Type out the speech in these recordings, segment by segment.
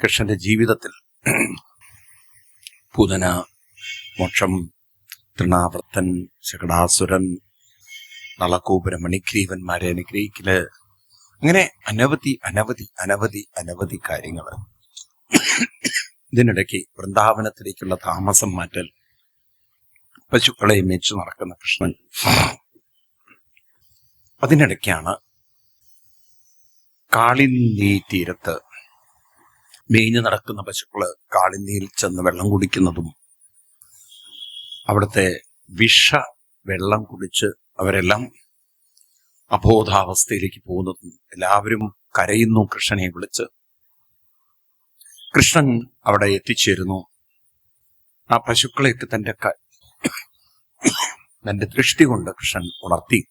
കൃഷ്ണന്റെ ജീവിതത്തിൽ പൂതന മോക്ഷം തൃണാവർത്തൻ ശകടാസുരൻ നളകൂപുര മണിഗ്രീവന്മാരെ അനുഗ്രഹിക്കൽ അങ്ങനെ അനവധി അനവധി അനവധി അനവധി കാര്യങ്ങൾ. ഇതിനിടയ്ക്ക് വൃന്ദാവനത്തിലേക്കുള്ള താമസം മാറ്റൽ പശുക്കളെ മേച്ചു നടക്കുന്ന കൃഷ്ണൻ. അതിനിടയ്ക്കാണ് കാളിന്തി തീരത്ത് മേഞ്ഞു നടക്കുന്ന പശുക്കൾ കാളിന്തിയിൽ ചെന്ന് വെള്ളം കുടിക്കുന്നതും അവിടുത്തെ വിഷ വെള്ളം കുടിച്ച് അവരെല്ലാം അബോധാവസ്ഥയിലേക്ക് പോകുന്നതും എല്ലാവരും കരയുന്നു കൃഷ്ണനെ വിളിച്ച്. കൃഷ്ണൻ അവിടെ എത്തിച്ചേരുന്നു. ആ പശുക്കളെയൊക്കെ തന്റെ ക- തന്റെ ദൃഷ്ടി കൊണ്ട് കൃഷ്ണൻ ഉണർത്തി.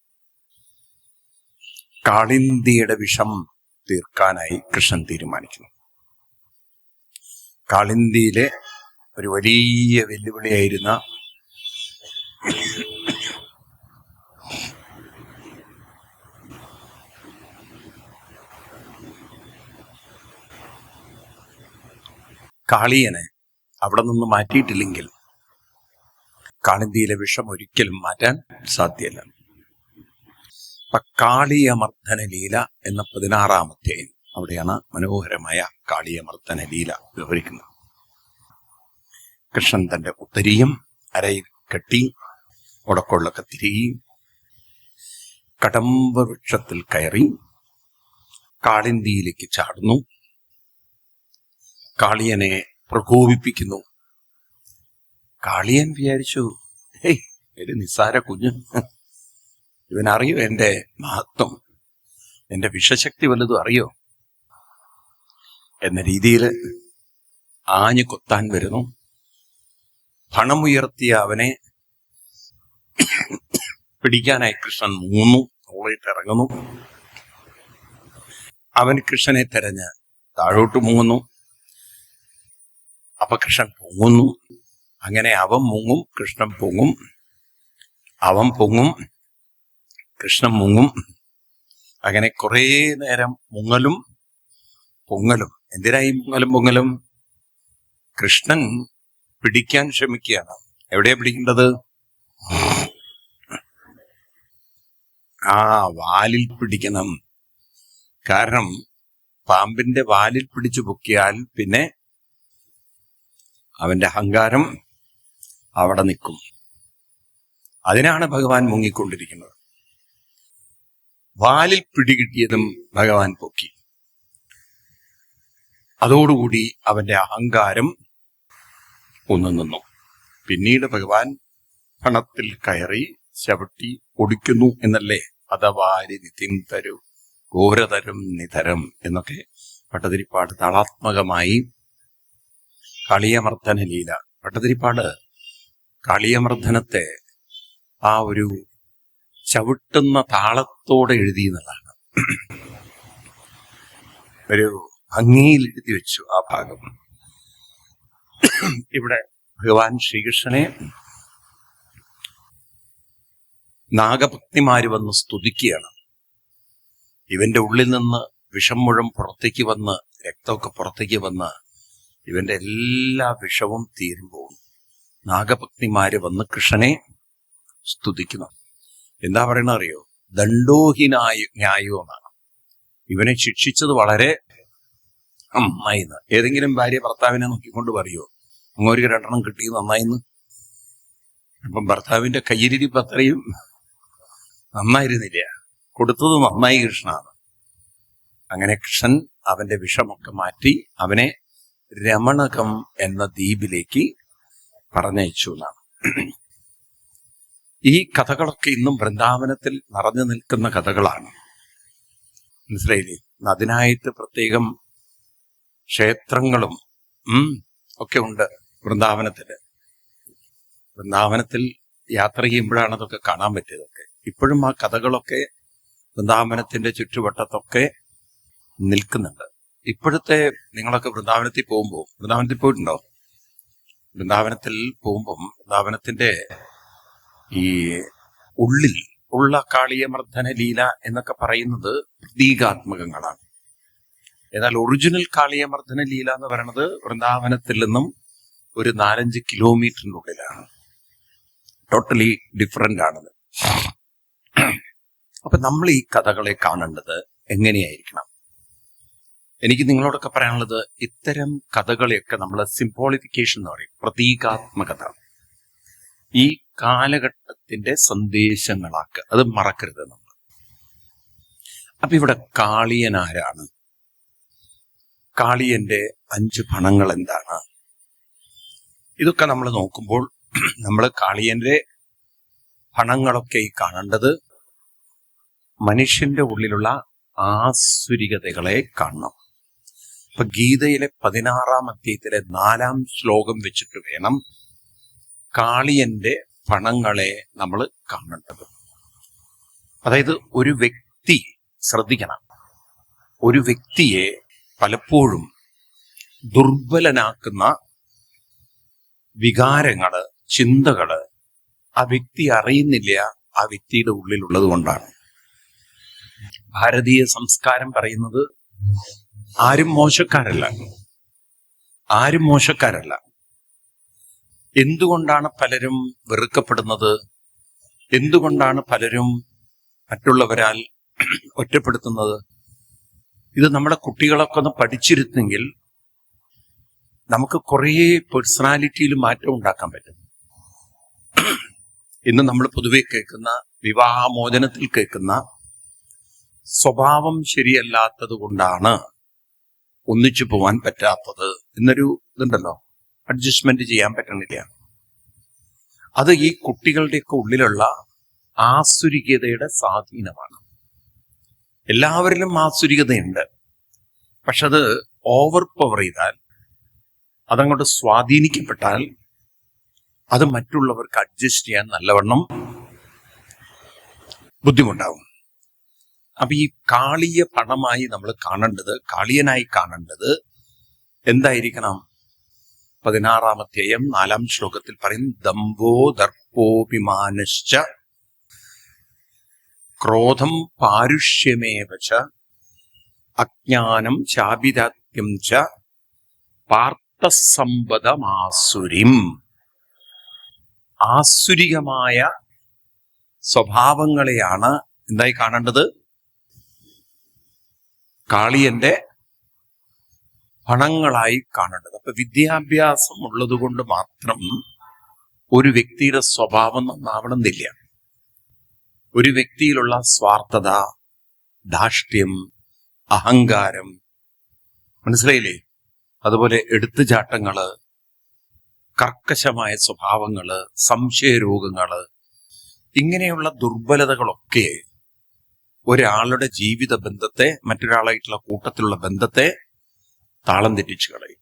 കാളിന്തിയുടെ വിഷം തീർക്കാനായി കൃഷ്ണൻ തീരുമാനിക്കുന്നു. കാളിന്തിയിലെ ഒരു വലിയ വെല്ലുവിളിയായിരുന്ന കാളിയനെ അവിടെ നിന്ന് മാറ്റിയിട്ടില്ലെങ്കിൽ കാളിന്തിയിലെ വിഷം ഒരിക്കലും മാറ്റാൻ സാധ്യമല്ല കാളിയമർദ്ദന ലീല എന്ന പതിനാറാമത്തെ അവിടെയാണ് മനോഹരമായ കാളിയമർത്തന ലീല വിവരിക്കുന്നത്. കൃഷ്ണൻ തന്റെ ഉത്തരിയും അരയിൽ കെട്ടി ഉടക്കൊള്ളൊക്കെ കത്തിരി കടമ്പ വൃക്ഷത്തിൽ കയറി കാളിന്തിയിലേക്ക് ചാടുന്നു. കാളിയനെ പ്രകോപിപ്പിക്കുന്നു. കാളിയൻ വിചാരിച്ചു ഹേയ് ഒരു നിസ്സാര കുഞ്ഞ്. ഇവനറിയോ എന്റെ മഹത്വം? എന്റെ വിഷശക്തി വല്ലതും അറിയോ? എന്ന രീതിയിൽ ആഞ്ഞു കൊത്താൻ വരുന്നു. പണമുയർത്തിയ അവനെ പിടിക്കാനായി കൃഷ്ണൻ മൂന്നു മുകളിട്ട് ഇറങ്ങുന്നു. അവൻ കൃഷ്ണനെ തെരഞ്ഞ് താഴോട്ട് മുങ്ങുന്നു അപ്പൊ കൃഷ്ണൻ പൊങ്ങുന്നു. അങ്ങനെ അവൻ മുങ്ങും കൃഷ്ണൻ പൊങ്ങും അവൻ പൊങ്ങും കൃഷ്ണൻ മുങ്ങും. അങ്ങനെ കുറേ നേരം മുങ്ങലും പൊങ്ങലും. എന്തിനായി മുങ്ങലും മുങ്ങലും കൃഷ്ണൻ പിടിക്കാൻ ശ്രമിക്കുകയാണ്? എവിടെയാ പിടിക്കേണ്ടത്? ആ വാലിൽ പിടിക്കണം. കാരണം പാമ്പിന്റെ വാലിൽ പിടിച്ചു പൊക്കിയാൽ പിന്നെ അവന്റെ അഹങ്കാരം അവിടെ നിൽക്കും. അതിനാണ് ഭഗവാൻ മുങ്ങിക്കൊണ്ടിരിക്കുന്നത്. വാലിൽ പിടികിട്ടിയതും ഭഗവാൻ പൊക്കി. അതോടുകൂടി അവന്റെ അഹങ്കാരം ഒന്നു നിന്നു പിന്നീട് ഭഗവാൻ പണത്തിൽ കയറി ചവിട്ടി ഒടിക്കുന്നു എന്നല്ലേ? അതവാരി നിതിൻ തരു ഘോരതരം നിതരം എന്നൊക്കെ പട്ടതിരിപ്പാട് താളാത്മകമായി കളിയമർദ്ദന ലീല. പട്ടതിരിപ്പാട് കളിയമർദ്ദനത്തെ ആ ഒരു ചവിട്ടുന്ന താളത്തോടെ എഴുതി എന്നുള്ളതാണ്. ഒരു ഭംഗിയിൽ എഴുതി വെച്ചു ആ ഭാഗം. ഇവിടെ ഭഗവാൻ ശ്രീകൃഷ്ണനെ നാഗഭക്തിമാര് വന്ന് സ്തുതിക്കുകയാണ്. ഇവന്റെ ഉള്ളിൽ നിന്ന് വിഷം മുഴുവൻ പുറത്തേക്ക് വന്ന് രക്തമൊക്കെ പുറത്തേക്ക് വന്ന് ഇവന്റെ എല്ലാ വിഷവും തീരുമ്പോൾ നാഗഭക്തിമാര് വന്ന് കൃഷ്ണനെ സ്തുതിക്കുന്നു. എന്താ പറയണ അറിയോ ദണ്ഡോഹിനായ ന്യായോ എന്നാണ്. ഇവനെ ശിക്ഷിച്ചത് വളരെ നന്നായിന്ന് ഏതെങ്കിലും ഭാര്യ ഭർത്താവിനെ നോക്കിക്കൊണ്ട് പറയുമോ അങ്ങോട്ട് രണ്ടെണ്ണം കിട്ടി നന്നായിന്ന്? അപ്പം ഭർത്താവിന്റെ കയ്യിലിരിപ്പ് അത്രയും നന്നായിരുന്നില്ല. കൊടുത്തത് നന്നായി കൃഷ്ണാണ് അങ്ങനെ കൃഷ്ണൻ അവന്റെ വിഷമൊക്കെ മാറ്റി അവനെ രമണകം എന്ന ദ്വീപിലേക്ക് പറഞ്ഞയച്ചു എന്നാണ്. ഈ കഥകളൊക്കെ ഇന്നും വൃന്ദാവനത്തിൽ നിറഞ്ഞു നിൽക്കുന്ന കഥകളാണ്. മനസ്സിലായില്ലേ? അതിനായിട്ട് പ്രത്യേകം ക്ഷേത്രങ്ങളും ഒക്കെ ഉണ്ട് വൃന്ദാവനത്തിൽ. വൃന്ദാവനത്തിൽ യാത്ര ചെയ്യുമ്പോഴാണ് അതൊക്കെ കാണാൻ പറ്റിയതൊക്കെ ഇപ്പോഴും ആ കഥകളൊക്കെ വൃന്ദാവനത്തിന്റെ ചുറ്റുവട്ടത്തൊക്കെ നിൽക്കുന്നുണ്ട്. ഇപ്പോഴത്തെ നിങ്ങളൊക്കെ വൃന്ദാവനത്തിൽ പോകുമ്പോൾ വൃന്ദാവനത്തിൽ പോയിട്ടുണ്ടോ? വൃന്ദാവനത്തിൽ പോകുമ്പം വൃന്ദാവനത്തിന്റെ ഈ ഉള്ളിൽ ഉള്ള കാളിയമർദ്ദന ലീല എന്നൊക്കെ പറയുന്നത് പ്രതീകാത്മകങ്ങളാണ്. എന്നാൽ ഒറിജിനൽ കാളിയമർദ്ദന ലീല എന്ന് പറയുന്നത് വൃന്ദാവനത്തിൽ നിന്നും ഒരു നാലഞ്ച് കിലോമീറ്ററിനുള്ളിലാണ് ടോട്ടലി ഡിഫറെന്റ് ആണത്. അപ്പൊ നമ്മൾ ഈ കഥകളെ കാണേണ്ടത് എങ്ങനെയായിരിക്കണം? എനിക്ക് നിങ്ങളോടൊക്കെ പറയാനുള്ളത് ഇത്തരം കഥകളെയൊക്കെ നമ്മൾ സിംബോളിഫിക്കേഷൻ എന്ന് പറയും പ്രതീകാത്മകത. ഈ കാലഘട്ടത്തിന്റെ സന്ദേശങ്ങളാക്കുക അത് മറക്കരുത് നമ്മൾ അപ്പൊ ഇവിടെ കാളിയൻ ആരാണ് കാളിയന്റെ അഞ്ച് പണങ്ങൾ എന്താണ് ഇതൊക്കെ നമ്മൾ നോക്കുമ്പോൾ നമ്മൾ കാളിയന്റെ പണങ്ങളൊക്കെ ഈ കാണേണ്ടത് മനുഷ്യന്റെ ഉള്ളിലുള്ള ആസുരികതകളെ കാണണം. ഇപ്പൊ ഗീതയിലെ പതിനാറാം അധ്യായത്തിലെ നാലാം ശ്ലോകം വെച്ചിട്ട് വേണം കാളിയന്റെ പണങ്ങളെ നമ്മൾ കാണേണ്ടത്. അതായത് ഒരു വ്യക്തി ശ്രദ്ധിക്കണം. ഒരു വ്യക്തിയെ പലപ്പോഴും ദുർബലനാക്കുന്ന വികാരങ്ങൾ ചിന്തകൾ ആ വ്യക്തി അറിയുന്നില്ല ആ വ്യക്തിയുടെ ഉള്ളിലുള്ളത് കൊണ്ടാണ്. ഭാരതീയ സംസ്കാരം പറയുന്നത് ആരും മോശക്കാരല്ല. ആരും മോശക്കാരല്ല. എന്തുകൊണ്ടാണ് പലരും വെറുക്കപ്പെടുന്നത്? എന്തുകൊണ്ടാണ് പലരും മറ്റുള്ളവരാൽ ഒറ്റപ്പെടുത്തുന്നത്? ഇത് നമ്മുടെ കുട്ടികളൊക്കെ ഒന്ന് പഠിച്ചിരുന്നെങ്കിൽ നമുക്ക് കുറേ പേഴ്സണാലിറ്റിയിൽ മാറ്റം ഉണ്ടാക്കാൻ പറ്റും. ഇന്ന് നമ്മൾ പൊതുവെ കേൾക്കുന്ന വിവാഹമോചനത്തിൽ കേൾക്കുന്ന സ്വഭാവം ശരിയല്ലാത്തത് കൊണ്ടാണ് ഒന്നിച്ചു പോവാൻ പറ്റാത്തത് എന്നൊരു ഇതുണ്ടല്ലോ. അഡ്ജസ്റ്റ്മെന്റ് ചെയ്യാൻ പറ്റണില്ല. അത് ഈ കുട്ടികളുടെയൊക്കെ ഉള്ളിലുള്ള ആസുരികതയുടെ സ്വാധീനമാണ്. എല്ലാവരിലും ആസുരികതയുണ്ട് പക്ഷെ അത് ഓവർ പവർ ചെയ്താൽ അതങ്ങോട്ട് സ്വാധീനിക്കപ്പെട്ടാൽ അത് മറ്റുള്ളവർക്ക് അഡ്ജസ്റ്റ് ചെയ്യാൻ നല്ലവണ്ണം ബുദ്ധിമുട്ടാവും. അപ്പൊ ഈ കാളിയ പണമായി നമ്മൾ കാണേണ്ടത് കാളിയനായി കാണേണ്ടത് എന്തായിരിക്കണം? പതിനാറാമധ്യായം നാലാം ശ്ലോകത്തിൽ പറയും ദമ്പോ ദർപ്പോപിമാനശ്ച ക്രോധം പാരുഷ്യമേവ അജ്ഞാനം ചാപിതാത്യം ച പാർത്ഥസമ്പദമാസുരിം. ആസുരികമായ സ്വഭാവങ്ങളെയാണ് എന്തായി കാണേണ്ടത്. കാളിയന്റെ പണങ്ങളായി കാണേണ്ടത്. അപ്പൊ വിദ്യാഭ്യാസം ഉള്ളത് കൊണ്ട് മാത്രം ഒരു വ്യക്തിയുടെ സ്വഭാവം നന്നാവണമെന്നില്ല ഒരു വ്യക്തിയിലുള്ള സ്വാർത്ഥത ധാഷ്ട്യം അഹങ്കാരം. മനസ്സിലായില്ലേ? അതുപോലെ എടുത്തുചാട്ടങ്ങൾ കർക്കശമായ സ്വഭാവങ്ങൾ സംശയരോഗങ്ങൾ ഇങ്ങനെയുള്ള ദുർബലതകളൊക്കെ ഒരാളുടെ ജീവിത ബന്ധത്തെ മറ്റൊരാളായിട്ടുള്ള കൂട്ടത്തിലുള്ള ബന്ധത്തെ താളം തെറ്റിച്ചു കളയും.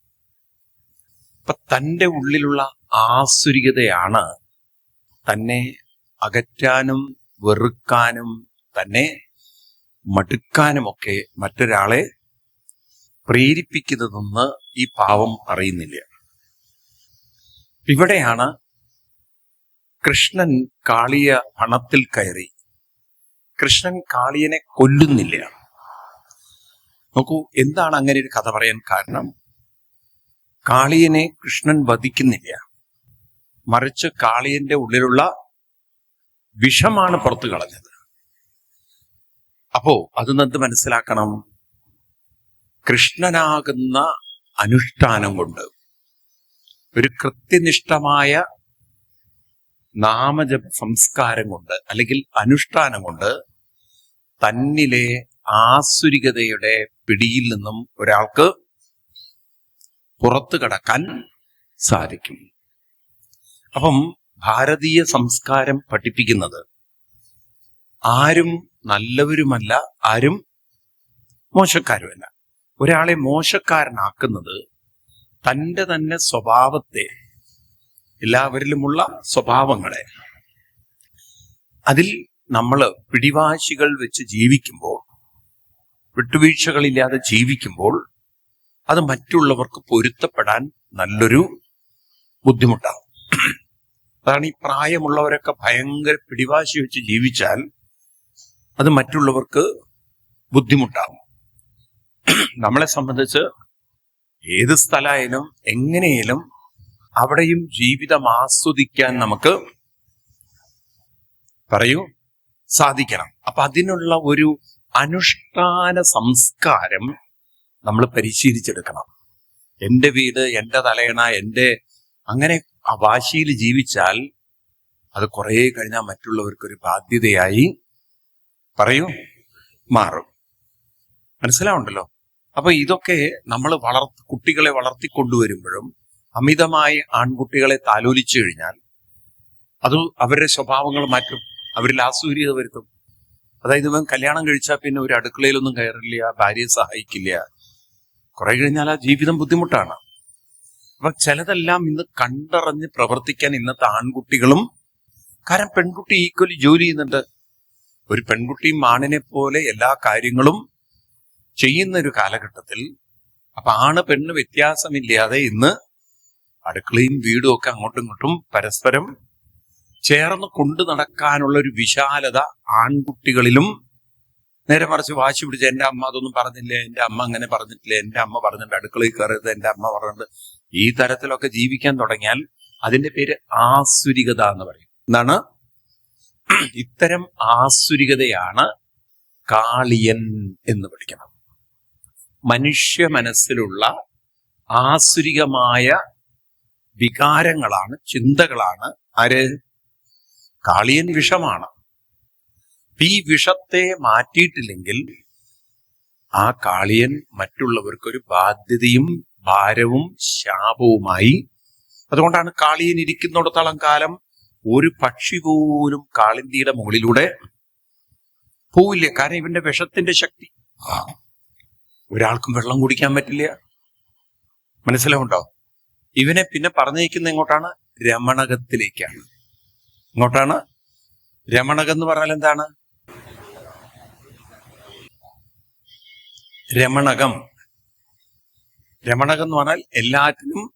അപ്പൊ തന്റെ ഉള്ളിലുള്ള ആസുരികതയാണ് തന്നെ അകറ്റാനും വെറുക്കാനും തന്നെ മടുക്കാനുമൊക്കെ മറ്റൊരാളെ പ്രേരിപ്പിക്കുന്നതെന്ന് ഈ പാവം അറിയുന്നില്ല. ഇവിടെയാണ് കൃഷ്ണൻ കാളിയ പണത്തിൽ കയറി. കൃഷ്ണൻ കാളിയനെ കൊല്ലുന്നില്ല. നോക്കൂ എന്താണ് അങ്ങനെ ഒരു കഥ പറയാൻ കാരണം? കാളിയനെ കൃഷ്ണൻ വധിക്കുന്നില്ല. മറിച്ച് കാളിയന്റെ ഉള്ളിലുള്ള വിഷമാണ് പുറത്തു കളഞ്ഞത്. അപ്പോ അത് എന്ത് മനസ്സിലാക്കണം? കൃഷ്ണനാകുന്ന അനുഷ്ഠാനം കൊണ്ട് ഒരു കൃത്യനിഷ്ഠമായ നാമജപ സംസ്കാരം കൊണ്ട് അല്ലെങ്കിൽ അനുഷ്ഠാനം കൊണ്ട് തന്നിലെ ആസുരികതയുടെ പിടിയിൽ നിന്നും ഒരാൾക്ക് പുറത്തു കടക്കാൻ സാധിക്കും. അപ്പം ഭാരതീയ സംസ്കാരം പഠിപ്പിക്കുന്നത്. ആരും നല്ലവരുമല്ല ആരും മോശക്കാരുമല്ല. ഒരാളെ മോശക്കാരനാക്കുന്നത് തന്റെ തന്നെ സ്വഭാവത്തെ എല്ലാവരിലുമുള്ള സ്വഭാവങ്ങളെ. അതിൽ നമ്മൾ പിടിവാശികൾ വെച്ച് ജീവിക്കുമ്പോൾ വിട്ടുവീഴ്ചകളില്ലാതെ ജീവിക്കുമ്പോൾ അത് മറ്റുള്ളവർക്ക് പൊരുത്തപ്പെടാൻ നല്ലൊരു ബുദ്ധിമുട്ടാവും. അതാണ് ഈ പ്രായമുള്ളവരൊക്കെ ഭയങ്കര പിടിവാശി വെച്ച് ജീവിച്ചാൽ അത് മറ്റുള്ളവർക്ക് ബുദ്ധിമുട്ടാകും നമ്മളെ സംബന്ധിച്ച് ഏത് സ്ഥലമായാലും എങ്ങനെയാലും അവിടെയും ജീവിതം ആസ്വദിക്കാൻ നമുക്ക് പറയൂ സാധിക്കണം. അപ്പൊ അതിനുള്ള ഒരു അനുഷ്ഠാന സംസ്കാരം നമ്മൾ പരിശീലിച്ചെടുക്കണം. എന്റെ വീട് എന്റെ തലയണ എന്റെ അങ്ങനെ ആ വാശിയിൽ ജീവിച്ചാൽ അത് കുറെ കഴിഞ്ഞാൽ മറ്റുള്ളവർക്കൊരു ബാധ്യതയായി പറയൂ മാറും. മനസ്സിലാവുണ്ടല്ലോ? അപ്പൊ ഇതൊക്കെ നമ്മൾ വളർ കുട്ടികളെ വളർത്തിക്കൊണ്ടുവരുമ്പോഴും അമിതമായി ആൺകുട്ടികളെ താലോലിച്ചു കഴിഞ്ഞാൽ അത് അവരുടെ സ്വഭാവങ്ങൾ മാറ്റും അവരിൽ ആസൂര്യത വരുത്തും. അതായത് ഇവൻ കല്യാണം കഴിച്ചാൽ പിന്നെ ഒരു അടുക്കളയിലൊന്നും കയറില്ല ഭാര്യയെ സഹായിക്കില്ല. കുറെ കഴിഞ്ഞാൽ ആ ജീവിതം ബുദ്ധിമുട്ടാണ്. അപ്പൊ ചിലതെല്ലാം ഇന്ന് കണ്ടറിഞ്ഞ് പ്രവർത്തിക്കാൻ ഇന്നത്തെ ആൺകുട്ടികളും കാരണം പെൺകുട്ടി ഈക്വലി ജോലി ചെയ്യുന്നുണ്ട്. ഒരു പെൺകുട്ടിയും ആണിനെ പോലെ എല്ലാ കാര്യങ്ങളും ചെയ്യുന്ന ഒരു കാലഘട്ടത്തിൽ അപ്പൊ ആണ് പെണ്ണ് വ്യത്യാസമില്ലാതെ ഇന്ന് അടുക്കളയും വീടും ഒക്കെ അങ്ങോട്ടും ഇങ്ങോട്ടും പരസ്പരം ചേർന്ന് കൊണ്ടു നടക്കാനുള്ള ഒരു വിശാലത ആൺകുട്ടികളിലും നേരെ മറിച്ച് വാശി പിടിച്ച് എന്റെ അമ്മ അതൊന്നും പറഞ്ഞില്ല? എന്റെ അമ്മ അങ്ങനെ പറഞ്ഞിട്ടില്ല? എന്റെ അമ്മ പറഞ്ഞിട്ട് അടുക്കളയിൽ കയറരുത്. എന്റെ അമ്മ പറഞ്ഞിട്ട് ഈ തരത്തിലൊക്കെ ജീവിക്കാൻ തുടങ്ങിയാൽ അതിന്റെ പേര് ആസുരികത എന്ന് പറയും. എന്താണ്? ഇത്തരം ആസുരികതയാണ് കാളിയൻ എന്ന് പഠിക്കണം മനുഷ്യ മനസ്സിലുള്ള ആസുരികമായ വികാരങ്ങളാണ് ചിന്തകളാണ് ആര്? കാളിയൻ വിഷമാണ്. ഈ വിഷത്തെ മാറ്റിയിട്ടില്ലെങ്കിൽ ആ കാളിയൻ മറ്റുള്ളവർക്കൊരു ബാധ്യതയും ഭാരവും ശാപവുമായി. അതുകൊണ്ടാണ് കാളിയൻ ഇരിക്കുന്നിടത്തോളം കാലം ഒരു പക്ഷി പോലും കാളിന്തിയുടെ മുകളിലൂടെ പോവില്ല. കാരണം ഇവന്റെ വിഷത്തിന്റെ ശക്തി. ഒരാൾക്കും വെള്ളം കുടിക്കാൻ പറ്റില്ല. മനസ്സിലാവുണ്ടോ? ഇവനെ പിന്നെ പറഞ്ഞയക്കുന്ന എങ്ങോട്ടാണ്? രമണകത്തിലേക്കാണ്. ഇങ്ങോട്ടാണ് രമണകം എന്ന് പറഞ്ഞാൽ എന്താണ്? രമണകം. രമണകം എന്ന് പറഞ്ഞാൽ എല്ലാറ്റിനും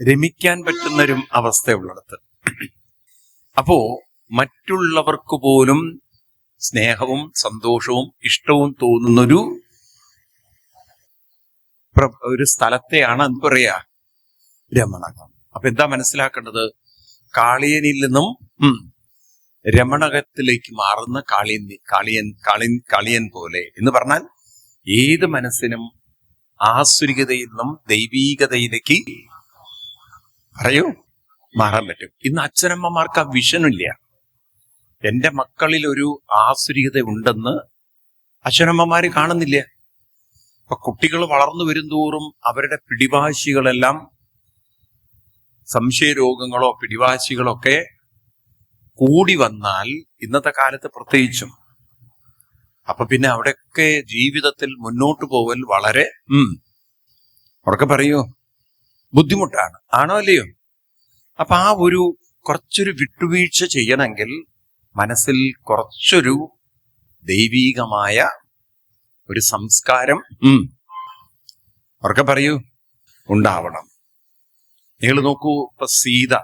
രമിക്കാൻ പറ്റുന്ന ഒരു അവസ്ഥയുള്ളിടത്ത്. അപ്പോ മറ്റുള്ളവർക്ക് പോലും സ്നേഹവും സന്തോഷവും ഇഷ്ടവും തോന്നുന്നൊരു ഒരു സ്ഥലത്തെയാണ് എന്ത് പറയാ? രമണകം. അപ്പൊ എന്താ മനസ്സിലാക്കേണ്ടത്? കാളിയനിൽ നിന്നും രമണകത്തിലേക്ക് മാറുന്ന കാളിയൻ കാളിയൻ കാളിയൻ കാളിയൻ പോലെ എന്ന് പറഞ്ഞാൽ ഏത് മനസ്സിനും ആസുരികതയിൽ നിന്നും ദൈവീകതയിലേക്ക് പറയൂ. മാറാൻ പറ്റും. ഇന്ന് അച്ഛനമ്മമാർക്ക് ആ വിഷനില്ല എന്റെ മക്കളിൽ ഒരു ആസുരികത ഉണ്ടെന്ന് അച്ഛനമ്മമാര് കാണുന്നില്ല. അപ്പൊ കുട്ടികൾ വളർന്നു വരുംതോറും അവരുടെ പിടിവാശികളെല്ലാം സംശയരോഗങ്ങളോ പിടിവാശികളോ ഒക്കെ കൂടി വന്നാൽ ഇന്നത്തെ കാലത്ത് പ്രത്യേകിച്ചും അപ്പൊ പിന്നെ അവിടെയൊക്കെ ജീവിതത്തിൽ മുന്നോട്ട് പോവൽ വളരെ ഉം. ഉറക്കെ പറയൂ ബുദ്ധിമുട്ടാണ്. ആണോ അല്ലയോ അപ്പൊ ആ ഒരു കുറച്ചൊരു വിട്ടുവീഴ്ച ചെയ്യണമെങ്കിൽ മനസ്സിൽ കുറച്ചൊരു ദൈവീകമായ ഒരു സംസ്കാരം ഉം. ഉറക്കെ പറയൂ ഉണ്ടാവണം. നിങ്ങൾ നോക്കൂ ഇപ്പൊ സീത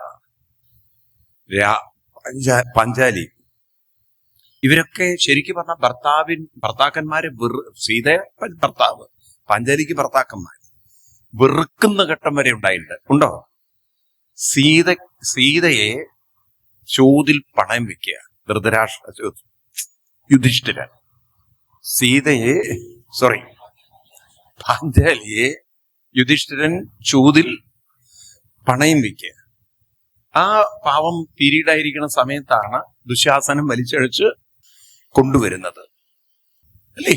പഞ്ചാലി ഇവരൊക്കെ ശരിക്കും പറഞ്ഞാൽ ഭർത്താവിൻ ഭർത്താക്കന്മാരെ വെറു സീത ഭർത്താവ് പാഞ്ചാലിക്ക് ഭർത്താക്കന്മാർ വെറുക്കുന്ന ഘട്ടം വരെ ഉണ്ടായിട്ടുണ്ട്. ഉണ്ടോ? സീത സീതയെ ചോതിൽ പണയം വെക്കുക. ധൃതരാഷ്ട്ര യുധിഷ്ഠിരൻ. സീതയെ സോറി പാഞ്ചാലിയെ യുധിഷ്ഠിരൻ ചൂതിൽ പണയം വെക്കുക. ആ പാവം പീരീഡായിരിക്കുന്ന സമയത്താണ് ദുശാസനം വലിച്ചഴിച്ച് കൊണ്ടുവരുന്നത്. അല്ലേ?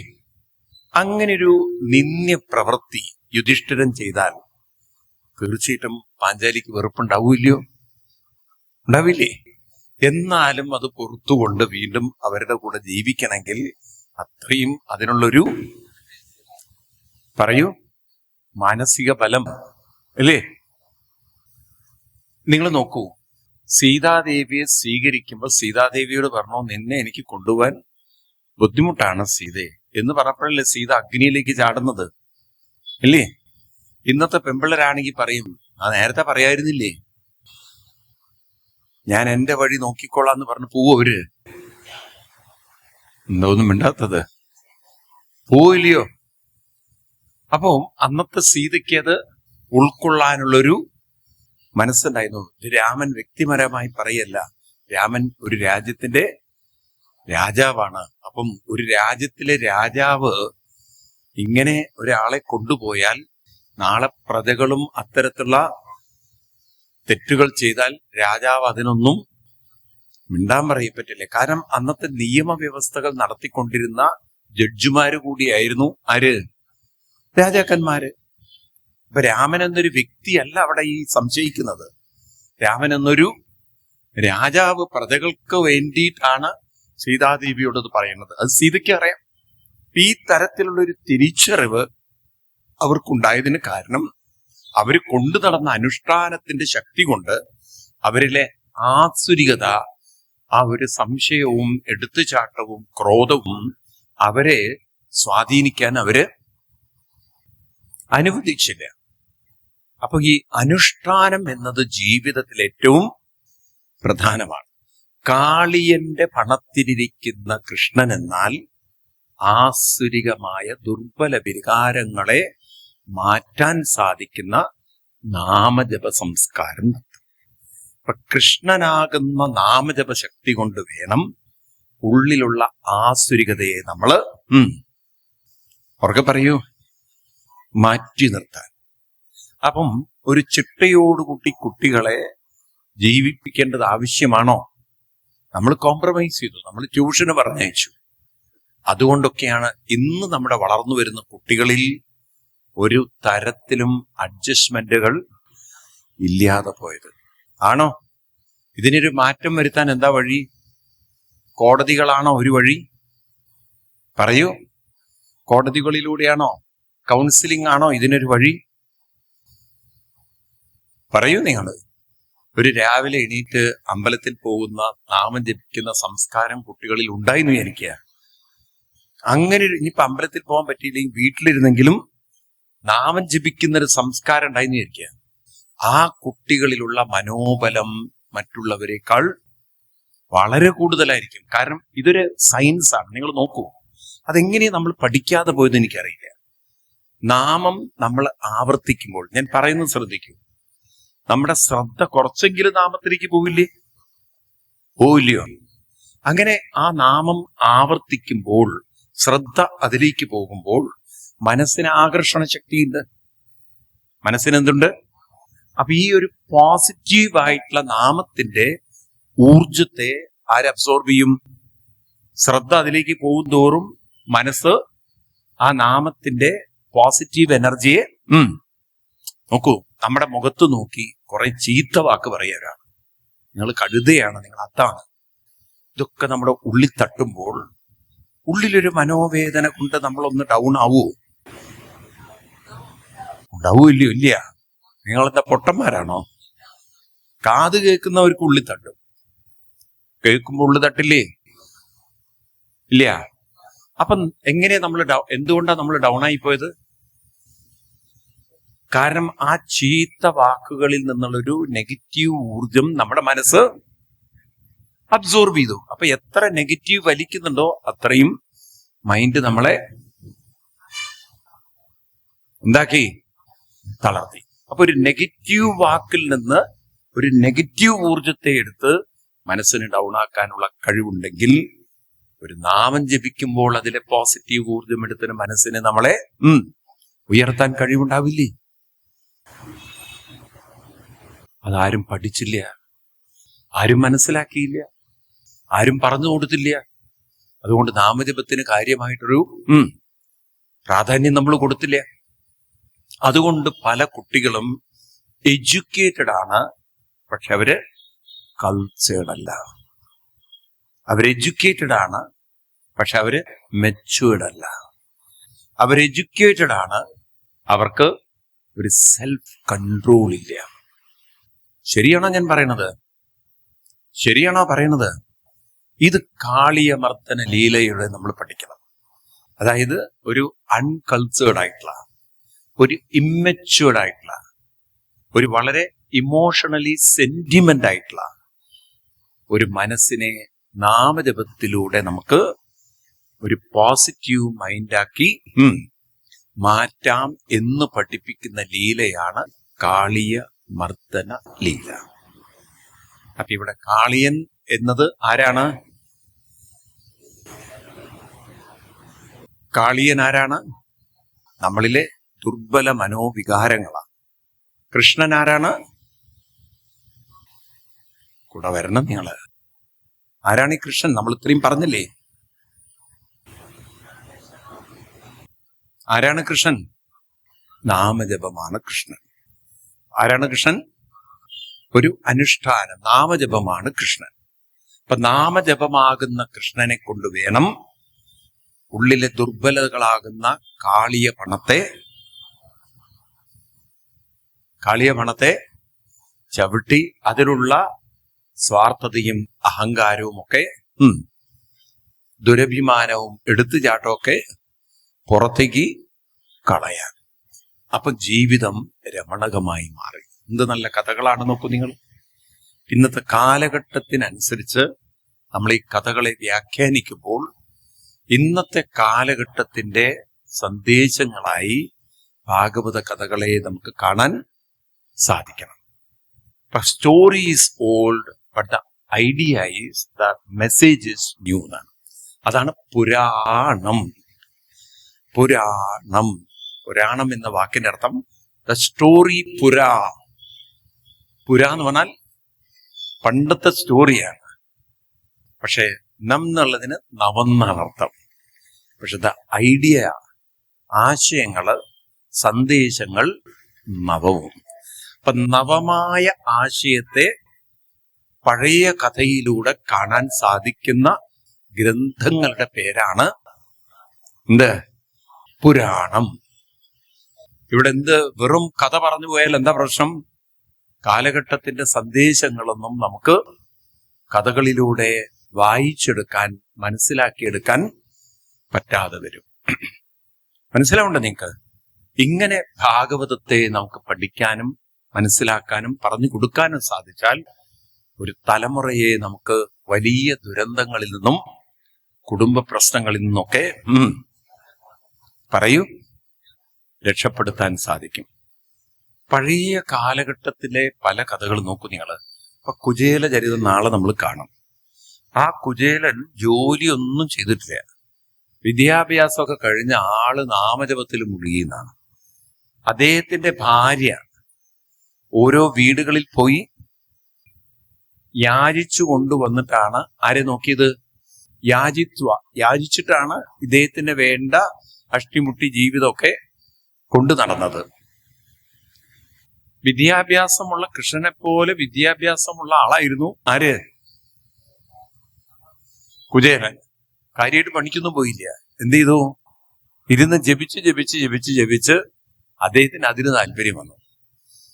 അങ്ങനൊരു നിന്ദ്യ പ്രവൃത്തി യുധിഷ്ഠിരൻ ചെയ്താൽ തീർച്ചയായിട്ടും പാഞ്ചാലിക്ക് വെറുപ്പുണ്ടാവില്ലയോ ഉണ്ടാവില്ലേ? എന്നാലും അത് പുറത്തുകൊണ്ട് വീണ്ടും അവരുടെ കൂടെ ജീവിക്കണമെങ്കിൽ അത്രയും അതിനുള്ളൊരു പറയൂ മാനസിക ബലം അല്ലേ? നിങ്ങൾ നോക്കൂ സീതാദേവിയെ സ്വീകരിക്കുമ്പോൾ സീതാദേവിയോട് പറഞ്ഞു നിന്നെ എനിക്ക് കൊണ്ടുപോകാൻ ബുദ്ധിമുട്ടാണ് സീതയെ എന്ന് പറഞ്ഞപ്പോഴല്ലേ സീത അഗ്നിയിലേക്ക് ചാടുന്നത്? ഇല്ലേ? ഇന്നത്തെ പെമ്പിള്ളരാണെങ്കിൽ പറയും ആ നേരത്തെ പറയായിരുന്നില്ലേ? ഞാൻ എന്റെ വഴി നോക്കിക്കോളാന്ന് പറഞ്ഞു പോവും അവർ? എന്തോന്നും മിണ്ടാത്തത്? പോവില്ലയോ അപ്പോൾ അന്നത്തെ സീതയ്ക്ക് അത് ഉൾക്കൊള്ളാനുള്ളൊരു മനസ്സുണ്ടായിരുന്നു. രാമൻ വ്യക്തിപരമായി പറയല്ല. രാമൻ ഒരു രാജ്യത്തിന്റെ രാജാവാണ്. അപ്പം ഒരു രാജ്യത്തിലെ രാജാവ് ഇങ്ങനെ ഒരാളെ കൊണ്ടുപോയാൽ നാളെ പ്രജകളും അത്തരത്തിലുള്ള തെറ്റുകൾ ചെയ്താൽ രാജാവ് അതിനൊന്നും മിണ്ടാൻ പറയപ്പറ്റില്ല കാരണം അന്നത്തെ നിയമവ്യവസ്ഥകൾ നടത്തിക്കൊണ്ടിരുന്ന ജഡ്ജിമാര് കൂടിയായിരുന്നു ആര്? രാജാക്കന്മാര്. ഇപ്പൊ രാമൻ എന്നൊരു വ്യക്തിയല്ല അവിടെ ഈ സംശയിക്കുന്നത്. രാമൻ എന്നൊരു രാജാവ് പ്രജകൾക്ക് വേണ്ടിയിട്ടാണ് സീതാദേവിയോട് ഇത് പറയുന്നത്. അത് സീതയ്ക്ക് അറിയാം. ഈ തരത്തിലുള്ള ഒരു തിരിച്ചറിവ് അവർക്കുണ്ടായതിന് കാരണം അവർ കൊണ്ടു നടന്ന അനുഷ്ഠാനത്തിന്റെ ശക്തി കൊണ്ട് അവരിലെ ആസുരികത ആ ഒരു സംശയവും എടുത്തുചാട്ടവും ക്രോധവും അവരെ സ്വാധീനിക്കാൻ അവർ അനുവദിച്ചില്ല. അപ്പൊ ഈ അനുഷ്ഠാനം എന്നത് ജീവിതത്തിൽ ഏറ്റവും പ്രധാനമാണ്. കാളിയന്റെ പണത്തിലിരിക്കുന്ന കൃഷ്ണൻ എന്നാൽ ആസുരികമായ ദുർബല വികാരങ്ങളെ മാറ്റാൻ സാധിക്കുന്ന നാമജപ സംസ്കാരം അപ്പൊ കൃഷ്ണനാകുന്ന നാമജപ ശക്തി കൊണ്ട് വേണം ഉള്ളിലുള്ള ആസുരികതയെ നമ്മൾ ഉറക്കെ പറയൂ മാറ്റി നിർത്താൻ. അപ്പം ഒരു ചിട്ടയോടുകൂട്ടി കുട്ടികളെ ജീവിപ്പിക്കേണ്ടത് ആവശ്യമാണോ? നമ്മൾ കോംപ്രമൈസ് ചെയ്തു. നമ്മൾ ട്യൂഷന് പറഞ്ഞയച്ചു. അതുകൊണ്ടൊക്കെയാണ് ഇന്ന് നമ്മുടെ വളർന്നു വരുന്ന കുട്ടികളിൽ ഒരു തരത്തിലും അഡ്ജസ്റ്റ്മെന്റുകൾ ഇല്ലാതെ പോയത്. ആണോ? ഇതിനൊരു മാറ്റം വരുത്താൻ എന്താ വഴി? കോടതികളാണോ ഒരു വഴി? പറയൂ. കോടതികളിലൂടെയാണോ? കൗൺസിലിംഗ് ആണോ ഇതിനൊരു വഴി? പറയൂ നിങ്ങൾ ഒരു രാവിലെ എണീറ്റ് അമ്പലത്തിൽ പോകുന്ന നാമം ജപിക്കുന്ന സംസ്കാരം കുട്ടികളിൽ ഉണ്ടായിരുന്നു വിചാരിക്കുക അങ്ങനെ ഇനിയിപ്പോ അമ്പലത്തിൽ പോകാൻ പറ്റിയില്ലെങ്കിൽ വീട്ടിലിരുന്നെങ്കിലും നാമം ജപിക്കുന്ന ഒരു സംസ്കാരം ഉണ്ടായിരുന്നു വിചാരിക്കുക ആ കുട്ടികളിലുള്ള മനോബലം മറ്റുള്ളവരെക്കാൾ വളരെ കൂടുതലായിരിക്കും. കാരണം ഇതൊരു സയൻസ് ആണ്. നിങ്ങൾ നോക്കൂ. അതെങ്ങനെയാ നമ്മൾ പഠിക്കാതെ പോയത് എനിക്കറിയില്ല. നാമം നമ്മൾ ആവർത്തിക്കുമ്പോൾ ഞാൻ പറയുന്നത് ശ്രദ്ധിക്കൂ. നമ്മുടെ ശ്രദ്ധ കുറച്ചെങ്കിലും നാമത്തിലേക്ക് പോവില്ലേ? പോവില്ലയോ? അങ്ങനെ ആ നാമം ആവർത്തിക്കുമ്പോൾ ശ്രദ്ധ അതിലേക്ക് പോകുമ്പോൾ മനസ്സിന് ആകർഷണ ശക്തിയുണ്ട് മനസ്സിന് എന്തുണ്ട് അപ്പൊ ഈ ഒരു പോസിറ്റീവ് ആയിട്ടുള്ള നാമത്തിന്റെ ഊർജത്തെ ആര് അബ്സോർബ് ചെയ്യും? ശ്രദ്ധ അതിലേക്ക് പോകും തോറും മനസ്സ് ആ നാമത്തിന്റെ പോസിറ്റീവ് എനർജിയെ നോക്കൂ. നമ്മുടെ മുഖത്ത് നോക്കി കുറെ ചീത്ത വാക്ക് പറയുകയാണ് നിങ്ങൾ കഴുതയാണ് നിങ്ങൾ അത്താണ് ഇതൊക്കെ നമ്മുടെ ഉള്ളിൽ തട്ടുമ്പോൾ ഉള്ളിലൊരു മനോവേദന കൊണ്ട് നമ്മളൊന്ന് ഡൗൺ ആവൂ? ഉണ്ടാവൂ ഇല്ലയോ? ഇല്ല നിങ്ങളെന്താ പൊട്ടന്മാരാണോ? കാത് കേൾക്കുന്നവർക്ക് ഉള്ളി തട്ടും. കേൾക്കുമ്പോൾ ഉള്ളി തട്ടില്ലേ? ഇല്ല അപ്പം എങ്ങനെയാ നമ്മൾ എന്തുകൊണ്ടാണ് നമ്മൾ ഡൗൺ ആയി പോയത്? കാരണം ആ ചീത്ത വാക്കുകളിൽ നിന്നുള്ളൊരു നെഗറ്റീവ് ഊർജം നമ്മുടെ മനസ്സ് അബ്സോർബ് ചെയ്തു. അപ്പൊ എത്ര നെഗറ്റീവ് വലിക്കുന്നുണ്ടോ അത്രയും മൈൻഡ് നമ്മളെ എന്താക്കി? തളർത്തി. അപ്പൊ ഒരു നെഗറ്റീവ് വാക്കിൽ നിന്ന് ഒരു നെഗറ്റീവ് ഊർജത്തെ എടുത്ത് മനസ്സിന് ഡൗൺ ആക്കാനുള്ള കഴിവുണ്ടെങ്കിൽ ഒരു നാമം ജപിക്കുമ്പോൾ അതിലെ പോസിറ്റീവ് ഊർജം എടുത്തിന് മനസ്സിനെ നമ്മളെ ഉയർത്താൻ കഴിവുണ്ടാവില്ലേ? അതാരും പഠിച്ചില്ല. ആരും മനസ്സിലാക്കിയില്ല. ആരും പറഞ്ഞു കൊടുത്തില്ല. അതുകൊണ്ട് നാമജപത്തിന് കാര്യമായിട്ടൊരു പ്രാധാന്യം നമ്മൾ കൊടുത്തില്ല. അതുകൊണ്ട് പല കുട്ടികളും എഡ്യൂക്കേറ്റഡ് ആണ്. പക്ഷെ അവർ കൾച്ചേർഡ് അല്ല. അവർ എഡ്യൂക്കേറ്റഡ് ആണ്. പക്ഷെ അവർ മെച്ചുവേർഡ് അല്ല. അവർ എഡ്യൂക്കേറ്റഡ് ആണ്. അവർക്ക് ഒരു സെൽഫ് കൺട്രോൾ ഇല്ല. ശരിയാണോ ഞാൻ പറയണത്? ശരിയാണോ പറയണത്? ഇത് കാളിയമർദ്ദന ലീലയുടെ നമ്മൾ പഠിക്കണം. അതായത് ഒരു അൺകൾച്ചേർഡ് ആയിട്ടുള്ള ഒരു ഇമ്മച്ചുവേർഡ് ആയിട്ടുള്ള ഒരു വളരെ ഇമോഷണലി സെന്റിമെന്റ് ആയിട്ടുള്ള ഒരു മനസ്സിനെ നാമജപത്തിലൂടെ നമുക്ക് ഒരു പോസിറ്റീവ് മൈൻഡാക്കി മാറ്റാം എന്ന് പഠിപ്പിക്കുന്ന ലീലയാണ് കാളിയ മർദ്ദന ലീല. അപ്പൊ ഇവിടെ കാളിയൻ എന്നത് ആരാണ്? കാളിയൻ ആരാണ്? നമ്മളിലെ ദുർബല മനോവികാരങ്ങളാണ്. കൃഷ്ണൻ ആരാണ്? കൂടെ വരണം നിങ്ങൾ. ആരാണ് ഈ കൃഷ്ണൻ? നമ്മൾ ഇത്രയും പറഞ്ഞില്ലേ? ആരാണ് കൃഷ്ണൻ? നാമജപമാണ് കൃഷ്ണൻ. ആരാണ് കൃഷ്ണൻ ഒരു അനുഷ്ഠാനം നാമജപമാണ് കൃഷ്ണൻ. അപ്പൊ നാമജപമാകുന്ന കൃഷ്ണനെ കൊണ്ട് വേണം ഉള്ളിലെ ദുർബലതകളാകുന്ന കാളിയ പണത്തെ കാളിയ പണത്തെ ചവിട്ടി അതിലുള്ള സ്വാർത്ഥതയും അഹങ്കാരവും ഒക്കെ ദുരഭിമാനവും എടുത്തുചാട്ടമൊക്കെ പുറത്തേക്ക് കളയാൻ അപ്പൊ ജീവിതം രമണകമായി മാറി. എന്ത് നല്ല കഥകളാണ് നോക്കൂ നിങ്ങൾ. ഇന്നത്തെ കാലഘട്ടത്തിനനുസരിച്ച് നമ്മൾ ഈ കഥകളെ വ്യാഖ്യാനിക്കുമ്പോൾ ഇന്നത്തെ കാലഘട്ടത്തിന്റെ സന്ദേശങ്ങളായി ഭാഗവത കഥകളെ നമുക്ക് കാണാൻ സാധിക്കണം. Story is old but the idea is the message is new എന്നാണ്. അതാണ് പുരാണം. പുരാണം. പുരാണം എന്ന വാക്കിന്റെ അർത്ഥം ദ സ്റ്റോറി പുരാ. പുര എന്ന് പറഞ്ഞാൽ പണ്ടത്തെ സ്റ്റോറിയാണ്. പക്ഷെ നം എന്നുള്ളതിന് നവെന്നാണ് അർത്ഥം. പക്ഷെ ദ ഐഡിയ ആശയങ്ങൾ സന്ദേശങ്ങൾ നവവും. അപ്പൊ നവമായ ആശയത്തെ പഴയ കഥയിലൂടെ കാണാൻ സാധിക്കുന്ന ഗ്രന്ഥങ്ങളുടെ പേരാണ് എന്ത്? പുരാണം. ഇവിടെ എന്ത് വെറും കഥ പറഞ്ഞു പോയാൽ എന്താ പ്രശ്നം? കാലഘട്ടത്തിന്റെ സന്ദേശങ്ങളൊന്നും നമുക്ക് കഥകളിലൂടെ വായിച്ചെടുക്കാൻ മനസ്സിലാക്കിയെടുക്കാൻ പറ്റാതെ വരും. മനസ്സിലാവുണ്ടോ നിങ്ങൾക്ക്? ഇങ്ങനെ ഭാഗവതത്തെ നമുക്ക് പഠിക്കാനും മനസ്സിലാക്കാനും പറഞ്ഞു കൊടുക്കാനും സാധിച്ചാൽ ഒരു തലമുറയെ നമുക്ക് വലിയ ദുരന്തങ്ങളിൽ നിന്നും കുടുംബ പ്രശ്നങ്ങളിൽ നിന്നൊക്കെ പറയൂ. രക്ഷപ്പെടുത്താൻ സാധിക്കും. പഴയ കാലഘട്ടത്തിലെ പല കഥകൾ നോക്കൂ നിങ്ങൾ ഇപ്പൊ കുചേല ചരിതം നാളെ നമ്മൾ കാണും. ആ കുചേലൻ ജോലിയൊന്നും ചെയ്തിട്ടില്ല. വിദ്യാഭ്യാസമൊക്കെ കഴിഞ്ഞ ആൾ നാമജപത്തിൽ മുഴുകിയെന്നാണ് അദ്ദേഹത്തിന്റെ ഭാര്യ ഓരോ വീടുകളിൽ പോയി യാചിച്ചു കൊണ്ടുവന്നിട്ടാണ് ആരെ നോക്കിയത്? യാചിത്വ. യാചിച്ചിട്ടാണ് ഇദ്ദേഹത്തിന് വേണ്ട അഷ്ടിമുട്ടി ജീവിതമൊക്കെ കൊണ്ടു നടന്നത്. വിദ്യാഭ്യാസമുള്ള കൃഷ്ണനെ പോലെ വിദ്യാഭ്യാസമുള്ള ആളായിരുന്നു ആര്? കുചേരൻ കാര്യമായിട്ട് പണിക്കൊന്നും പോയില്ല. എന്ത് ചെയ്തു? ഇരുന്ന് ജപിച്ച് ജപിച്ച് ജപിച്ച് ജപിച്ച് അദ്ദേഹത്തിന് അതിന് താല്പര്യം വന്നു.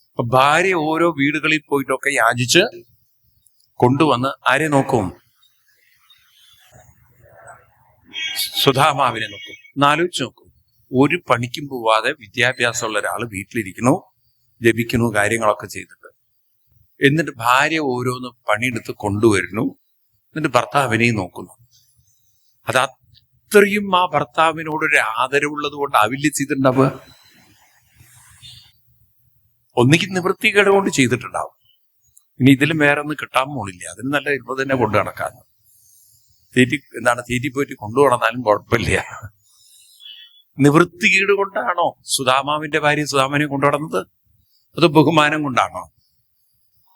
അപ്പൊ ഭാര്യ ഓരോ വീടുകളിൽ പോയിട്ടൊക്കെ യാചിച്ച് കൊണ്ടുവന്ന് ആരെ നോക്കും? സുധാമാവിനെ നോക്കും. എന്നാലോചിച്ച് നോക്കും. ഒരു പണിക്കും പോവാതെ വിദ്യാഭ്യാസമുള്ള ഒരാൾ വീട്ടിലിരിക്കണു ജപിക്കണു കാര്യങ്ങളൊക്കെ ചെയ്തിട്ട്. എന്നിട്ട് ഭാര്യ ഓരോന്ന് പണിയെടുത്ത് കൊണ്ടുവരുന്നു. എന്നിട്ട് ഭർത്താവിനെയും നോക്കുന്നു. അത് അത്രയും ആ ഭർത്താവിനോടൊരു ആദരവുള്ളത് കൊണ്ട് ആവില്ല ചെയ്തിട്ടുണ്ടാവുക? ഒന്നിക്ക് നിവൃത്തികേട് കൊണ്ട് ചെയ്തിട്ടുണ്ടാവും. ഇനി ഇതിലും വേറെ ഒന്നും കിട്ടാൻ പോണില്ല. അതിന് നല്ല ഇപ്പൊ തന്നെ കൊണ്ടു നടക്കാൻ തീറ്റി എന്താണ് തീറ്റി പോയിട്ട് കൊണ്ടു നടന്നാലും കുഴപ്പമില്ല. നിവൃത്തികേട് കൊണ്ടാണോ സുധാമാവിന്റെ ഭാര്യ സുധാമനെ കൊണ്ടുനടന്നത്? അത് ബഹുമാനം കൊണ്ടാണോ?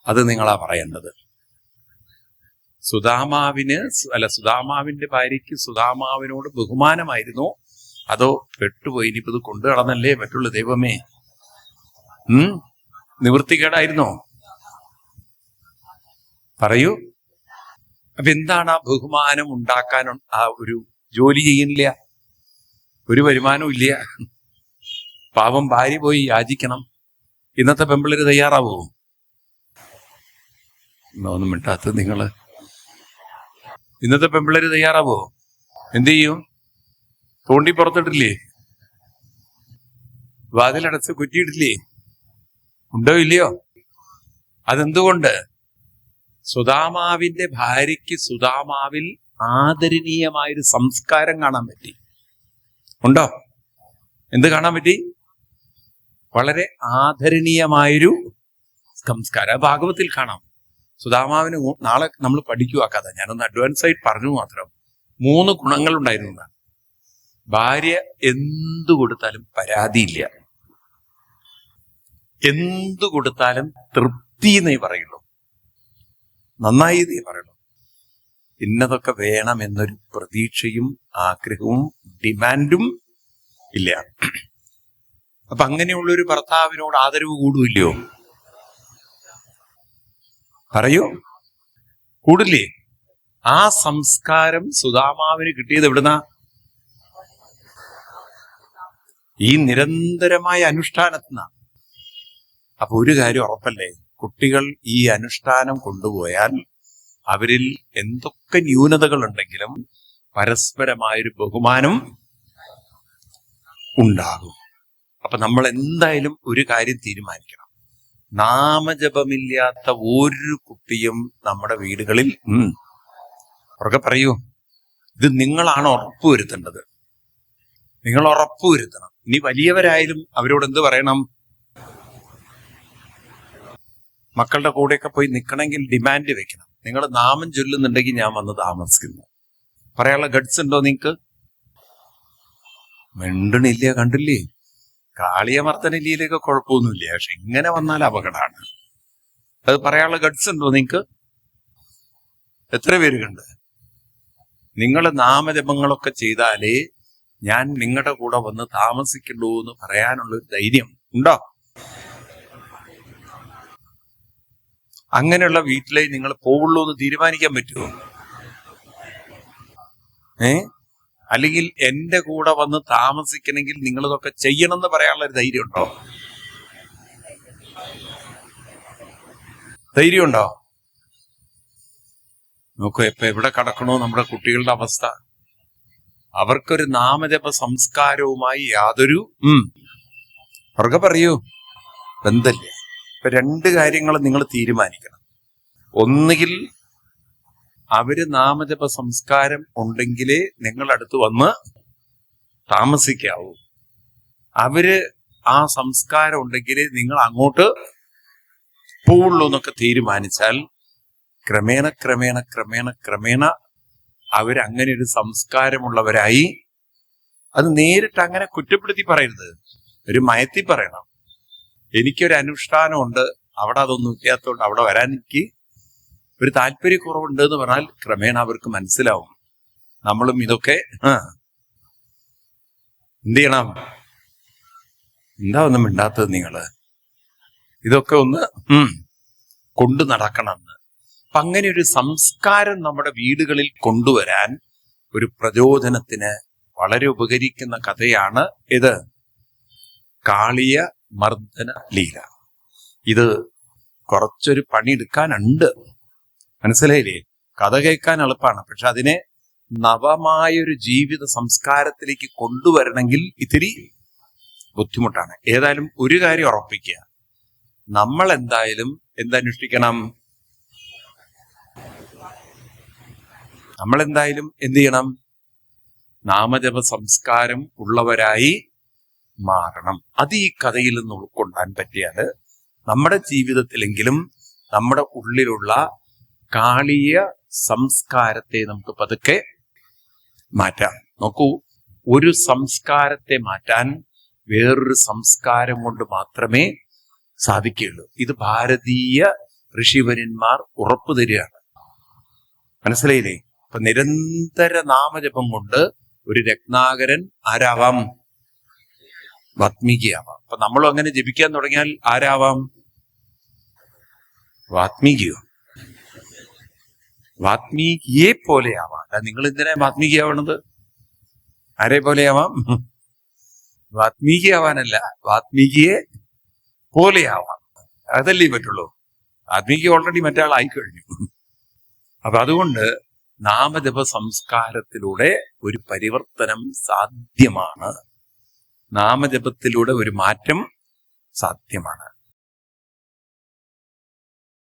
അത് നിങ്ങളാ പറയേണ്ടത്. സുധാമാവിന് അല്ല സുധാമാവിന്റെ ഭാര്യയ്ക്ക് സുധാമാവിനോട് ബഹുമാനമായിരുന്നു? അതോ പെട്ടുപോയി ഇനിയിപ്പോ ഇത് കൊണ്ടു നടന്നല്ലേ പറ്റുള്ളൂ ദൈവമേ? ഉം? നിവൃത്തികേടായിരുന്നോ? പറയൂ. അപ്പൊ എന്താണ് ആ ബഹുമാനം ഉണ്ടാക്കാൻ ആ ഒരു ജോലി ചെയ്യുന്നില്ല? ഒരു വരുമാനവും ഇല്ല. പാവം ഭാര്യ പോയി യാചിക്കണം. ഇന്നത്തെ പെമ്പിളര് തയ്യാറാവോ? ഒന്നും മിണ്ടാത്തത് നിങ്ങൾ. ഇന്നത്തെ പെമ്പിളര് തയ്യാറാവോ? എന്ത് ചെയ്യും? തോണ്ടി പുറത്തിട്ടില്ലേ? വാതിലടച്ച് കുറ്റിയിട്ടില്ലേ? ഉണ്ടോ ഇല്ലയോ? അതെന്തുകൊണ്ട്? സുധാമാവിന്റെ ഭാര്യയ്ക്ക് സുധാമാവിൽ ആദരണീയമായൊരു സംസ്കാരം കാണാൻ പറ്റി. ഉണ്ടോ? എന്ത് കാണാൻ പറ്റി? വളരെ ആദരണീയമായൊരു സംസ്കാരം. ഭാഗവത്തിൽ കാണാം. സുധാമാവിന് നാളെ നമ്മൾ പഠിക്കുക കഥ. ഞാനൊന്ന് അഡ്വാൻസ് ആയിട്ട് പറഞ്ഞു മാത്രം. മൂന്ന് ഗുണങ്ങൾ ഉണ്ടായിരുന്നു എന്നാണ്. ഭാര്യ എന്തു കൊടുത്താലും പരാതിയില്ല. എന്തു കൊടുത്താലും തൃപ്തി എന്നേ പറയുള്ളൂ. നന്നായി പറയുള്ളൂ. ഇന്നതൊക്കെ വേണമെന്നൊരു പ്രതീക്ഷയും ആഗ്രഹവും ഡിമാൻഡും ഇല്ല. അപ്പൊ അങ്ങനെയുള്ള ഒരു ഭർത്താവിനോട് ആദരവ് കൂടുമില്ലയോ പറയൂ. കൂടില്ലേ? ആ സംസ്കാരം സുധാമാവിന് കിട്ടിയത് എവിടുന്ന? ഈ നിരന്തരമായ അനുഷ്ഠാനത്തിന. അപ്പൊ ഒരു കാര്യം ഉറപ്പല്ലേ? കുട്ടികൾ ഈ അനുഷ്ഠാനം കൊണ്ടുപോയാൽ അവരിൽ എന്തൊക്കെ ന്യൂനതകൾ ഉണ്ടെങ്കിലും പരസ്പരമായൊരു ബഹുമാനം ഉണ്ടാകും. അപ്പൊ നമ്മൾ എന്തായാലും ഒരു കാര്യം തീരുമാനിക്കണം. നാമജപമില്ലാത്ത ഒരു കുട്ടിയും നമ്മുടെ വീടുകളിൽ ഉറക്കെ പറയൂ. ഇത് നിങ്ങളാണ് ഉറപ്പുവരുത്തേണ്ടത്. നിങ്ങൾ ഉറപ്പുവരുത്തണം. ഇനി വലിയവരായാലും അവരോട് എന്ത് പറയണം? മക്കളുടെ കൂടെയൊക്കെ പോയി നിൽക്കണമെങ്കിൽ ഡിമാൻഡ് വെക്കണം. നിങ്ങൾ നാമം ചൊല്ലുന്നുണ്ടെങ്കിൽ ഞാൻ വന്ന് താമസിക്കുന്നു. പറയാനുള്ള ഗഡ്സ് ഉണ്ടോ നിങ്ങക്ക്? മിണ്ടണില്ല കണ്ടില്ലേ? കാളിയമർദ്ദനയിലേക്ക് കുഴപ്പമൊന്നുമില്ല പക്ഷെ ഇങ്ങനെ വന്നാൽ അപകടമാണ്. അത് പറയാനുള്ള ഗഡ്സ് ഉണ്ടോ നിങ്ങക്ക്? എത്ര പേര് കണ്ട് നിങ്ങൾ നാമജപങ്ങളൊക്കെ ചെയ്താലേ ഞാൻ നിങ്ങളുടെ കൂടെ വന്ന് താമസിക്കുള്ളൂ എന്ന് പറയാനുള്ള ഒരു ധൈര്യം ഉണ്ടോ? അങ്ങനെയുള്ള വീട്ടിലേ നിങ്ങൾ പോവുള്ളൂ എന്ന് തീരുമാനിക്കാൻ പറ്റുമോ ഏ? അല്ലെങ്കിൽ എന്റെ കൂടെ വന്ന് താമസിക്കണമെങ്കിൽ നിങ്ങൾ ഇതൊക്കെ ചെയ്യണം എന്ന് പറയാനുള്ള ഒരു ധൈര്യം ഉണ്ടോ ധൈര്യമുണ്ടോ? നോക്കൂ ഇപ്പൊ എവിടെ കടക്കണോ നമ്മുടെ കുട്ടികളുടെ അവസ്ഥ. അവർക്കൊരു നാമജപ സംസ്കാരവുമായി യാതൊരു ഉം അവർക്ക് പറയൂ. ബന്ധമില്ല. ഇപ്പൊ രണ്ട് കാര്യങ്ങൾ നിങ്ങൾ തീരുമാനിക്കണം. ഒന്നുകിൽ അവർ നാമജപ സംസ്കാരം ഉണ്ടെങ്കിലേ നിങ്ങളടുത്ത് വന്ന് താമസിക്കാവൂ. അവർ ആ സംസ്കാരം ഉണ്ടെങ്കിലേ നിങ്ങൾ അങ്ങോട്ട് പോവുള്ളൂ എന്നൊക്കെ തീരുമാനിച്ചാൽ ക്രമേണ ക്രമേണ ക്രമേണ ക്രമേണ അവരങ്ങനെ ഒരു സംസ്കാരമുള്ളവരായി അത് നേരിട്ട് അങ്ങനെ കുറ്റപ്പെടുത്തി പറയരുത്. ഒരു മയത്തി പറയണം. എനിക്കൊരു അനുഷ്ഠാനമുണ്ട്. അവിടെ അതൊന്നും ഇല്ലാത്തതുകൊണ്ട് അവിടെ വരാൻ എനിക്ക് ഒരു താല്പര്യക്കുറവുണ്ട് എന്ന് പറഞ്ഞാൽ ക്രമേണ അവർക്ക് മനസ്സിലാവും. നമ്മളും ഇതൊക്കെ എന്ത് ചെയ്യണം? എന്താ ഒന്നും മിണ്ടാത്തത് നിങ്ങൾ? ഇതൊക്കെ ഒന്ന് കൊണ്ടു നടക്കണമെന്ന് അപ്പൊ അങ്ങനെ ഒരു സംസ്കാരം നമ്മുടെ വീടുകളിൽ കൊണ്ടുവരാൻ ഒരു പ്രചോദനത്തിന് വളരെ ഉപകരിക്കുന്ന കഥയാണ് ഇത്. കാളിയ മർദ്ദന ലീല. ഇത് കുറച്ചൊരു പണിയെടുക്കാനുണ്ട്. മനസ്സിലായില്ലേ? കഥ കേൾക്കാൻ എളുപ്പമാണ്. പക്ഷെ അതിനെ നവമായൊരു ജീവിത സംസ്കാരത്തിലേക്ക് കൊണ്ടുവരണമെങ്കിൽ ഇത്തിരി ബുദ്ധിമുട്ടാണ്. ഏതായാലും ഒരു കാര്യം ഉറപ്പിക്കുക. നമ്മൾ എന്തായാലും എന്തനുഷ്ഠിക്കണം നമ്മൾ എന്തായാലും എന്ത് ചെയ്യണം? നാമജപ സംസ്കാരം ഉള്ളവരായി മാറണം. അത് ഈ കഥയിൽ നിന്ന് ഉൾക്കൊള്ളാൻ പറ്റിയാൽ നമ്മുടെ ജീവിതത്തിലെങ്കിലും നമ്മുടെ ഉള്ളിലുള്ള കാളിയ സംസ്കാരത്തെ നമുക്ക് പതുക്കെ മാറ്റാം. നോക്കൂ ഒരു സംസ്കാരത്തെ മാറ്റാൻ വേറൊരു സംസ്കാരം കൊണ്ട് മാത്രമേ സാധിക്കുകയുള്ളൂ. ഇത് ഭാരതീയ ഋഷിവര്യന്മാർ ഉറപ്പു തരികയാണ്. മനസ്സിലായില്ലേ? അപ്പൊ നിരന്തര നാമജപം കൊണ്ട് ഒരു രത്നാകരൻ ആരാവാം? വാത്മീകിയാവാം അപ്പൊ നമ്മളും അങ്ങനെ ജപിക്കാൻ തുടങ്ങിയാൽ ആരാവാം? വാത്മീകിയോ? വാത്മീകിയെ പോലെയാവാം. അല്ല നിങ്ങൾ എന്തിനാ വാത്മീകിയാവണത്? ആരെ പോലെയാവാം? വാത്മീകിയാവാനല്ല വാത്മീകിയെ പോലെയാവാം. അതല്ലേ പറ്റുള്ളൂ. ആത്മീകി ഓൾറെഡി മറ്റാളായി കഴിഞ്ഞു. അപ്പൊ അതുകൊണ്ട് നാമജപ സംസ്കാരത്തിലൂടെ ഒരു പരിവർത്തനം സാധ്യമാണ്. നാമജപത്തിലൂടെ ഒരു മാറ്റം സാധ്യമാണ്.